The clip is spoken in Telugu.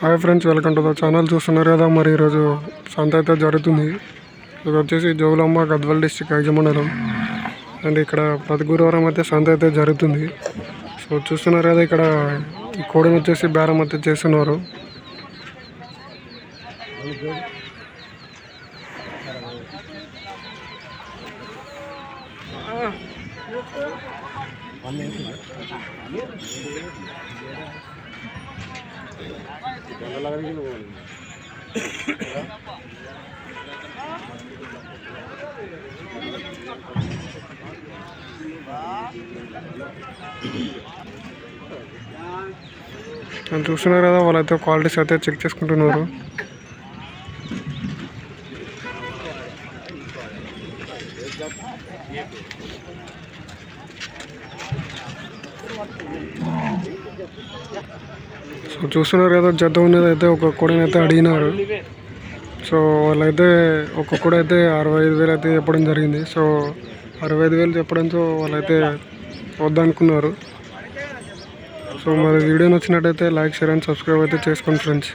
Hi friends welcome to the channel చూస్తున్నారు కదా మరి ఈరోజు సంత అయితే జరుగుతుంది. ఇది వచ్చేసి జోగులమ్మ గద్వాల్ డిస్టిక్ మండలం అండ్ ఇక్కడ ప్రతి గురువారం అయితే సంత అయితే జరుగుతుంది. సో చూస్తున్నారు కదా ఇక్కడ ఈ కోడిని వచ్చేసి బేరం అయితే చేస్తున్నారు. చూస్తున్నారు కదా వాళ్ళైతే క్వాలిటీస్ అయితే చెక్ చేసుకుంటున్నారు. సో చూస్తున్నారు కదా జత ఉన్నది అయితే ఒక కోడిని అయితే అడిగినారు. సో వాళ్ళైతే ఒక్క అయితే అరవై ఐదు వేలు అయితే చెప్పడం జరిగింది. సో అరవై ఐదు వేలు చెప్పడంతో వాళ్ళైతే వద్దనుకున్నారు. సో మరి వీడియో నచ్చినట్టయితే లైక్ షేర్ అండ్ సబ్స్క్రైబ్ అయితే చేసుకోండి ఫ్రెండ్స్.